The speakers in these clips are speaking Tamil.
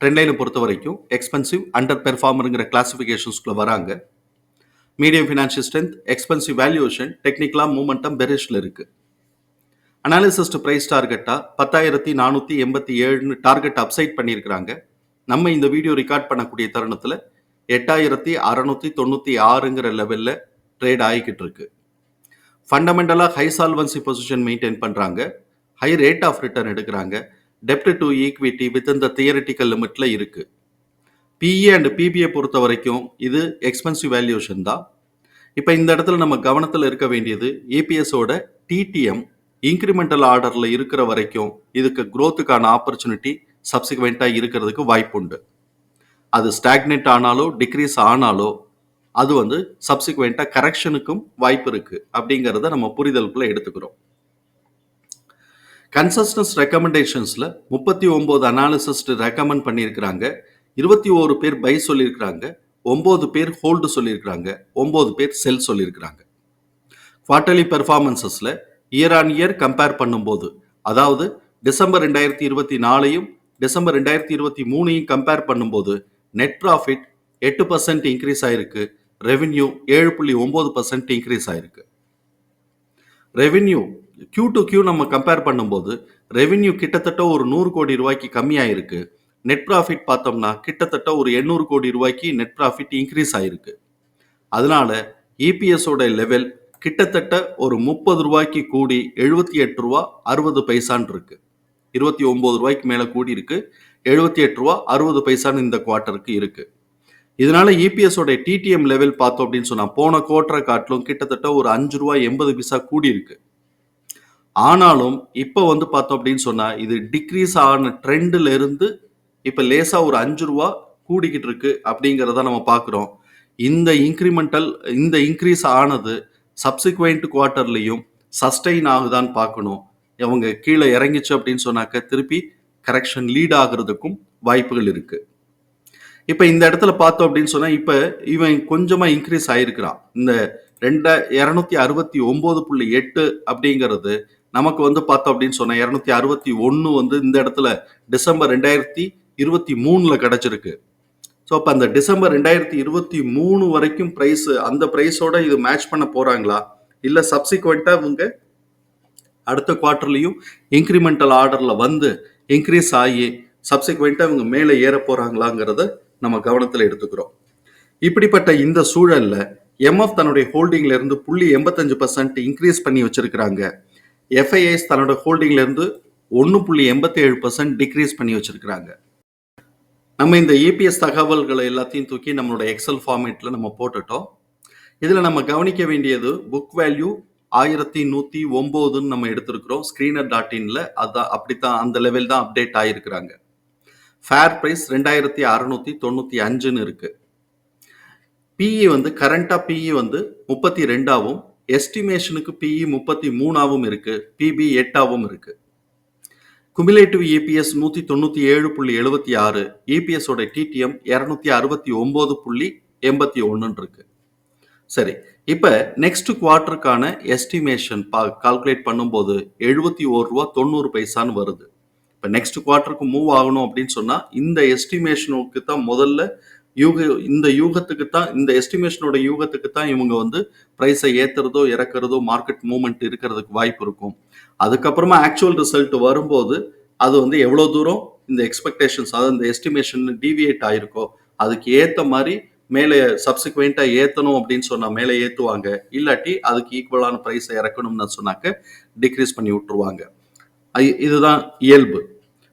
ட்ரெண்ட் லைனை பொறுத்த வரைக்கும் எக்ஸ்பென்சிவ் அண்டர் பெர்ஃபார்மருங்கிற கிளாஸிஃபிகேஷன்ஸ்குள்ளே வராங்க medium financial strength expensive valuation டெக்னிக்கலாக மூமெண்டம் பெரிஷில் இருக்குது அனாலிசிஸ்ட் ப்ரைஸ் டார்கெட்டாக பத்தாயிரத்தி நானூற்றி எண்பத்தி ஏழுன்னு டார்கெட் அப்சைட் பண்ணியிருக்கிறாங்க. நம்ம இந்த வீடியோ ரெக்கார்ட் பண்ணக்கூடிய தருணத்தில் எட்டாயிரத்தி அறநூற்றி தொண்ணூற்றி ஆறுங்கிற லெவலில் ட்ரேட் ஆகிக்கிட்டு இருக்கு. ஃபண்டமெண்டலாக ஹை சால்வன்சி பொசிஷன் மெயின்டைன் பண்ணுறாங்க ஹை ரேட் ஆஃப் ரிட்டர்ன் எடுக்கிறாங்க. டெப்ட் டு ஈக்விட்டி வித் இந்த தியரிட்டிக்கல் லிமிட்டில் இருக்கு. பிஇ அண்ட் பிபிஐ பொறுத்த வரைக்கும் இது எக்ஸ்பென்சிவ் வேல்யூஷன் தான். இப்போ இந்த இடத்துல நம்ம கவனத்தில் இருக்க வேண்டியது ஏபிஎஸோட டிடிஎம் இன்க்ரிமெண்டல் ஆர்டரில் இருக்கிற வரைக்கும் இதுக்கு க்ரோத்துக்கான ஆப்பர்ச்சுனிட்டி சப்சிக்வெண்ட்டாக இருக்கிறதுக்கு வாய்ப்புண்டு. அது ஸ்டாக்னேட் ஆனாலோ டிக்ரீஸ் ஆனாலோ அது வந்து சப்சிக்வெண்ட்டாக கரெக்ஷனுக்கும் வாய்ப்பு இருக்குது அப்படிங்கிறத நம்ம புரிதலுக்குள்ளே எடுத்துக்கிறோம். கன்சஸ்டன்ஸ் ரெக்கமெண்டேஷன்ஸில் முப்பத்தி ஒம்பது அனாலிசிஸ்ட் ரெக்கமெண்ட் பண்ணியிருக்கிறாங்க. இருபத்தி ஓரு பேர் பை சொல்லியிருக்கிறாங்க. ஒம்பது பேர் ஹோல்டு சொல்லியிருக்கிறாங்க. ஒம்பது பேர் செல் சொல்லியிருக்கிறாங்க. குவார்ட்டர்லி பெர்ஃபார்மன்சஸில் இயர் ஆன் இயர் கம்பேர் பண்ணும்போது அதாவது டிசம்பர் ரெண்டாயிரத்தி இருபத்தி நாலையும் டிசம்பர் ரெண்டாயிரத்தி இருபத்தி மூணையும் கம்பேர் பண்ணும்போது நெட் ப்ராஃபிட் எட்டு பர்சன்ட் இன்க்ரீஸ் ஆயிருக்கு. ரெவென்யூ ஏழு புள்ளி ஒம்பது பர்சன்ட் இன்க்ரீஸ் ஆயிருக்கு. ரெவென்யூ கியூ டு கியூ நம்ம கம்பேர் பண்ணும்போது ரெவென்யூ கிட்டத்தட்ட ஒரு நூறு கோடி ரூபாய்க்கு கம்மியாயிருக்கு. நெட் ப்ராஃபிட் பார்த்தோம்னா கிட்டத்தட்ட ஒரு எண்ணூறு கோடி ரூபாய்க்கு நெட் ப்ராஃபிட் இன்க்ரீஸ் ஆயிருக்கு. அதனால இபிஎஸோட லெவல் கிட்டத்தட்ட ஒரு முப்பது ரூபாய்க்கு கூடி எழுபத்தி எட்டு ரூபா அறுபது பைசான் இருக்கு. இருபத்தி ஒன்பது ரூபாய்க்கு மேலே கூடி இருக்கு. எழுபத்தி எட்டு ரூபா அறுபது பைசான்னு இந்த குவார்ட்டருக்கு இருக்கு. இதனால இபிஎஸோட டிடிஎம் லெவல் பார்த்தோம் அப்படின்னு சொன்னால் போன குவார்ட்டரை காட்டிலும் கிட்டத்தட்ட ஒரு அஞ்சு ரூபா எண்பது பைசா கூடி இருக்கு. ஆனாலும் இப்போ வந்து பார்த்தோம் அப்படின்னு சொன்னால் இது டிக்ரீஸ் ஆன ட்ரெண்டில் இருந்து இப்போ லேசாக ஒரு அஞ்சு ரூபா கூடிக்கிட்டு இருக்கு அப்படிங்கிறத நம்ம பார்க்குறோம். இந்த இன்க்ரிமெண்டல் இந்த இன்க்ரீஸ் ஆனது சப்சிக்வெண்ட் குவார்ட்டர்லையும் சஸ்டெயின் ஆகுதான்னு பார்க்கணும். அவங்க கீழே இறங்கிச்சு அப்படின்னு சொன்னாக்க திருப்பி கரெக்ஷன் லீட் ஆகுறதுக்கும் வாய்ப்புகள் இருக்கு. இப்போ இந்த இடத்துல பார்த்தோம் அப்படின்னு சொன்னால் இப்போ இவன் கொஞ்சமாக இன்க்ரீஸ் ஆகிருக்கிறான் இந்த ரெண்ட இரநூத்தி அறுபத்தி ஒம்பது புள்ளி எட்டு அப்படிங்கிறது நமக்கு வந்து பார்த்தோம் அப்படின்னு சொன்னேன் இரநூத்தி அறுபத்தி ஒன்று வந்து இந்த இடத்துல டிசம்பர் ரெண்டாயிரத்தி இருபத்தி மூணில் கிடச்சிருக்கு. ஸோ அப்போ அந்த டிசம்பர் ரெண்டாயிரத்தி இருபத்தி மூணு வரைக்கும் ப்ரைஸ் அந்த ப்ரைஸோட இது மேட்ச் பண்ண போகிறாங்களா இல்லை சப்சிக்வெண்ட்டாக இவங்க அடுத்த குவார்ட்டர்லையும் இன்க்ரிமெண்டல் ஆர்டரில் வந்து இன்க்ரீஸ் ஆகி சப்சிக்வெண்ட்டாக இவங்க மேலே ஏற போகிறாங்களாங்கிறத நம்ம கவனத்தில் எடுத்துக்கிறோம். இப்படிப்பட்ட இந்த சூழலில் எம்எஃப் தன்னுடைய ஹோல்டிங்லேருந்து புள்ளி எண்பத்தஞ்சு பர்சன்ட் இன்க்ரீஸ் பண்ணி வச்சுருக்கிறாங்க. எஃப்ஐஎஸ் தன்னோட ஹோல்டிங்லேருந்து ஒன்று புள்ளி எண்பத்தி ஏழு பர்சன்ட் டிக்ரீஸ் பண்ணி வச்சுருக்கிறாங்க. நம்ம இந்த இபிஎஸ் தகவல்களை எல்லாத்தையும் தூக்கி நம்மளோட எக்ஸல் ஃபார்மேட்டில் நம்ம போட்டுட்டோம். இதில் நம்ம கவனிக்க வேண்டியது புக் வேல்யூ ஆயிரத்தி நூற்றி ஒம்போதுன்னு நம்ம எடுத்திருக்கிறோம். ஸ்க்ரீனர் டாட் இனில் அதான் அப்படித்தான் அந்த லெவல் தான் அப்டேட் ஆகிருக்கிறாங்க ஃபேர் ப்ரைஸ் ரெண்டாயிரத்தி அறநூற்றி தொண்ணூற்றி அஞ்சுன்னு இருக்குது பிஇ வந்து கரண்ட்டாக பிஇ வந்து முப்பத்தி ரெண்டாவும் எஸ்டிமேஷனுக்கு பிஇ முப்பத்தி மூணாவும் இருக்கு பிபி எட்டாவும் இருக்கு. குமிலேட்டிவ் இபிஎஸ் நூற்றி தொண்ணூற்றி ஏழு புள்ளி எழுபத்தி ஆறு இபிஎஸோட டிடிஎம் இரநூத்தி அறுபத்தி ஒன்பது புள்ளி எண்பத்தி ஒன்றுன்னு இருக்கு. சரி இப்போ நெக்ஸ்ட் குவார்ட்டருக்கான எஸ்டிமேஷன் பா கால்குலேட் பண்ணும்போது எழுபத்தி ஒரு ரூபா தொண்ணூறு பைசான்னு வருது. இப்போ நெக்ஸ்ட் குவார்ட்டருக்கு மூவ் ஆகணும் அப்படின்னு சொன்னால் இந்த எஸ்டிமேஷனுக்கு தான் முதல்ல யூக இந்த யூகத்துக்கு தான் இந்த எஸ்டிமேஷனோட யூகத்துக்கு தான் இவங்க வந்து ப்ரைஸை ஏற்றுறதோ இறக்குறதோ மார்க்கெட் மூமெண்ட் இருக்கிறதுக்கு வாய்ப்பு இருக்கும். அதுக்கப்புறமா ஆக்சுவல் ரிசல்ட் வரும்போது அது வந்து எவ்வளோ தூரம் இந்த எக்ஸ்பெக்டேஷன்ஸ் அதாவது இந்த எஸ்டிமேஷன் டிவியேட் ஆயிருக்கோ அதுக்கு ஏற்ற மாதிரி மேலே சப்சிக்வெண்ட்டாக ஏற்றணும் அப்படின்னு சொன்னால் மேலே ஏற்றுவாங்க இல்லாட்டி அதுக்கு ஈக்குவலான ப்ரைஸை இறக்கணும்னு சொன்னாக்க டிக்ரீஸ் பண்ணி விட்டுருவாங்க. இதுதான் இயல்பு.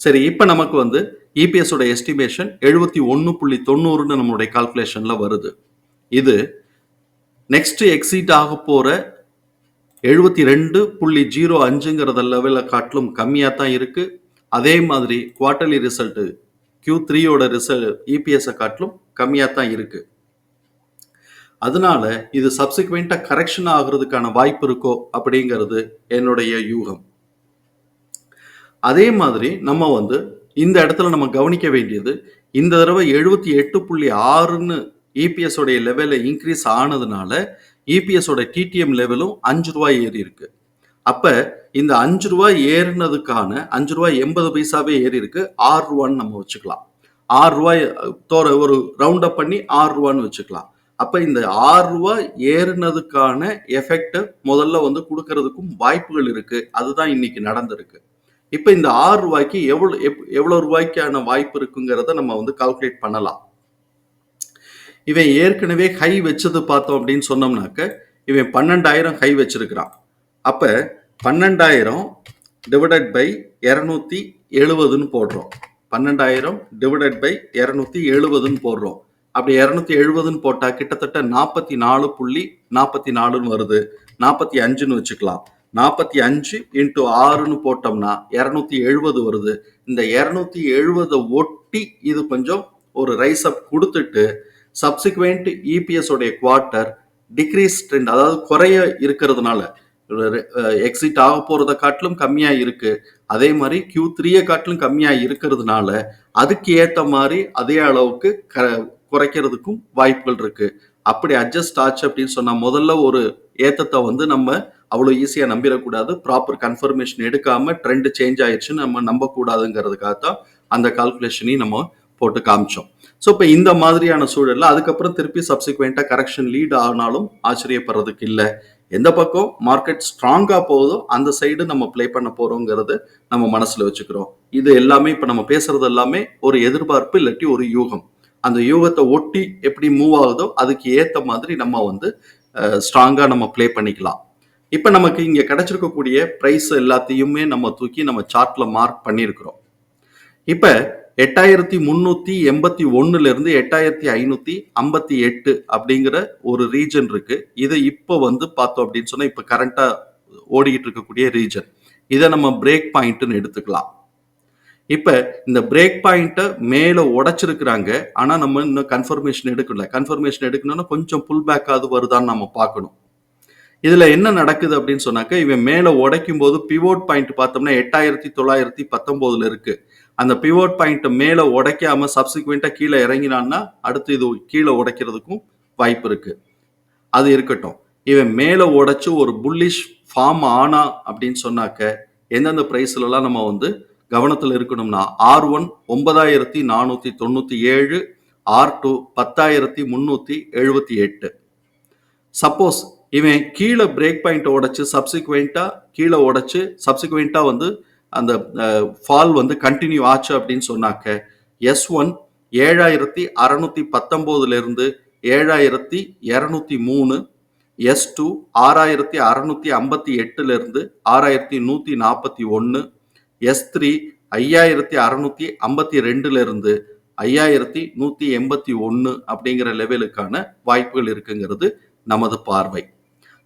சரி இப்போ நமக்கு வந்து இபிஎஸோட எஸ்டிமேஷன் எழுபத்தி ஒன்று புள்ளி தொண்ணூறுன்னு நம்மளுடைய கால்குலேஷனில் வருது. இது நெக்ஸ்ட் எக்ஸிட் ஆக போகிற எழுபத்தி ரெண்டு புள்ளி ஜீரோ அஞ்சுங்கிறத லெவலில் காட்டிலும் கம்மியாக தான் இருக்கு. அதே மாதிரி குவார்ட்டர்லி ரிசல்ட்டு கியூ த்ரீயோட ரிசல்ட் இபிஎஸை காட்டிலும் கம்மியாக தான் இருக்கு. அதனால இது சப்சிக்வெண்ட்டாக கரெக்ஷன் ஆகிறதுக்கான வாய்ப்பு இருக்கோ அப்படிங்கிறது என்னுடைய யூகம். அதே மாதிரி நம்ம வந்து இந்த இடத்துல நம்ம கவனிக்க வேண்டியது இந்த தடவை எழுபத்தி எட்டு புள்ளி ஆறுன்னு இபிஎஸ் உடைய லெவலில் இன்க்ரீஸ் ஆனதுனால இபிஎஸ் டிடிஎம் லெவலும் அஞ்சு ரூபாய் ஏறி இருக்கு. அப்போ இந்த அஞ்சு ரூபாய் ஏறினதுக்கான அஞ்சு ரூபாய் எண்பது பைசாவே ஏறி இருக்கு. ஆறு ரூபான்னு நம்ம வச்சுக்கலாம். ஆறு ரூபாய் தோற ஒரு ரவுண்ட் அப் பண்ணி ஆறு ரூபான்னு வச்சுக்கலாம். அப்போ இந்த ஆறு ரூபாய் ஏறினதுக்கான எஃபெக்ட் முதல்ல வந்து கொடுக்கறதுக்கும் வாய்ப்புகள் இருக்கு. அதுதான் இன்னைக்கு நடந்திருக்கு. இப்போ இந்த ஆறு ரூபாய்க்கு எவ்வளோ எப்- எவ்வளோ ரூபாய்க்கான வாய்ப்பு இருக்குங்கிறத நம்ம வந்து கால்குலேட் பண்ணலாம். இவன் ஏற்கனவே ஹை வச்சது பார்த்தோம் அப்படின்னு சொன்னோம்னாக்க இவன் பன்னெண்டாயிரம் ஹை வச்சிருக்கிறான். அப்போ பன்னெண்டாயிரம் டிவைடட் பை இரநூத்தி எழுபதுன்னு போடுறோம். பன்னெண்டாயிரம் டிவைடட் பை இரநூத்தி எழுபதுன்னு போடுறோம். அப்படி இரநூத்தி எழுபதுன்னு போட்டால் கிட்டத்தட்ட நாற்பத்தி நாலு புள்ளி நாற்பத்தி நாலுன்னு வருது. நாற்பத்தி அஞ்சுன்னு வச்சுக்கலாம். நாற்பத்தி அஞ்சு இன்ட்டு ஆறுன்னு போட்டோம்னா இரநூத்தி எழுபது வருது. இந்த இரநூத்தி எழுபதை ஒட்டி இது கொஞ்சம் ஒரு ரைஸ் அப் கொடுத்துட்டு சப்சிக்வெண்ட் இபிஎஸ் உடைய குவார்ட்டர் டிக்ரீஸ் ட்ரெண்ட் அதாவது குறைய இருக்கிறதுனால எக்ஸிட் ஆக போகிறத காட்டிலும் கம்மியா இருக்கு. அதே மாதிரி கியூ த்ரீயை காட்டிலும் கம்மியா இருக்கிறதுனால அதுக்கு ஏற்ற மாதிரி அதே அளவுக்கு க- குறைக்கிறதுக்கும் வாய்ப்புகள் இருக்கு. அப்படி அட்ஜஸ்ட் ஆச்சு அப்படின்னு சொன்னா முதல்ல ஒரு ஏத்தத்தை வந்து நம்ம அவ்வளோ ஈஸியாக நம்பிடக்கூடாது. ப்ராப்பர் கன்ஃபர்மேஷன் எடுக்காமல் ட்ரெண்ட் சேஞ்ச் ஆயிடுச்சுன்னு நம்ம நம்பக்கூடாதுங்கிறதுக்காக தான் அந்த கால்குலேஷனையும் நம்ம போட்டு காமிச்சோம். ஸோ இப்போ இந்த மாதிரியான சூழலில் அதுக்கப்புறம் திருப்பி சப்சிக்வெண்ட்டாக கரெக்ஷன் லீட் ஆனாலும் ஆச்சரியப்படுறதுக்கு இல்லை. எந்த பக்கம்? மார்க்கெட் ஸ்ட்ராங்காக போகுதோ அந்த சைடு நம்ம ப்ளே பண்ண போகிறோங்கிறது நம்ம மனசில் வச்சுக்கிறோம். இது எல்லாமே இப்போ நம்ம பேசுறது எல்லாமே ஒரு எதிர்பார்ப்பு இல்லாட்டி ஒரு யூகம். அந்த யூகத்தை ஒட்டி எப்படி மூவ் ஆகுதோ அதுக்கு ஏற்ற மாதிரி நம்ம வந்து ஸ்ட்ராங்காக நம்ம ப்ளே பண்ணிக்கலாம். இப்போ நமக்கு இங்கே கிடைச்சிருக்கக்கூடிய ப்ரைஸ் எல்லாத்தையுமே நம்ம தூக்கி நம்ம சார்ட்ல மார்க் பண்ணியிருக்கிறோம். இப்போ எட்டாயிரத்தி முந்நூற்றி எண்பத்தி ஒன்றுலேருந்து எட்டாயிரத்தி ஐநூற்றி ஐம்பத்தி எட்டு அப்படிங்கிற ஒரு ரீஜன் இருக்குது இதை இப்போ வந்து பார்த்தோம் அப்படின்னு சொன்னால் இப்போ கரண்ட்டாக ஓடிக்கிட்டு இருக்கக்கூடிய ரீஜன் இதை நம்ம பிரேக் பாயிண்ட்டுன்னு எடுத்துக்கலாம். இப்போ இந்த பிரேக் பாயிண்ட்டை மேலே உடச்சிருக்கிறாங்க. ஆனால் நம்ம இன்னும் கன்ஃபர்மேஷன் எடுக்கல. கன்ஃபர்மேஷன் எடுக்கணும்னா கொஞ்சம் புல் பேக்காவது வருதான்னு நம்ம பார்க்கணும். இதுல என்ன நடக்குது அப்படின்னு சொன்னாக்க இவன் மேல உடைக்கும் போது பிவோட் பாயிண்ட் பார்த்தோம்னா எட்டாயிரத்தி தொள்ளாயிரத்தி பத்தொன்பதுல இருக்கு. அந்த பிவோட் பாயிண்ட் மேல உடைக்காம சப்சிக்வெண்டா கீழே இறங்கினான்னா அடுத்து இது கீழே உடைக்கிறதுக்கும் வாய்ப்பு இருக்கு. அது இருக்கட்டும். இவன் மேல உடைச்சு ஒரு புல்லிஷ் ஃபார்ம் ஆனா அப்படின்னு சொன்னாக்க எந்தெந்த பிரைஸ்ல எல்லாம் நம்ம வந்து கவனத்துல இருக்கணும்னா ஆர் ஒன் ஒன்பதாயிரத்தி நானூத்தி தொண்ணூத்தி ஏழு ஆர் டூ பத்தாயிரத்தி முன்னூத்தி எழுபத்தி எட்டு. சப்போஸ் இவன் கீழே பிரேக் பாயிண்ட் உடைச்சு சப்சிக்வெண்ட்டாக கீழே உடைச்சு சப்சிக்வெண்ட்டாக வந்து அந்த ஃபால் வந்து கண்டினியூ ஆச்சு அப்படின்னு சொன்னாக்க எஸ் ஒன் ஏழாயிரத்தி அறநூத்தி பத்தொம்போதுலேருந்து ஏழாயிரத்தி இரநூத்தி மூணு எஸ் டூ ஆறாயிரத்தி அறநூத்தி ஐம்பத்தி எட்டுலேருந்து ஆறாயிரத்தி நூற்றி நாற்பத்தி ஒன்று எஸ் த்ரீ ஐயாயிரத்தி அறநூத்தி ஐம்பத்தி ரெண்டுலேருந்து ஐயாயிரத்தி நூற்றி எண்பத்தி ஒன்று அப்படிங்கிற லெவலுக்கான வாய்ப்புகள் இருக்குங்கிறது நமது பார்வை.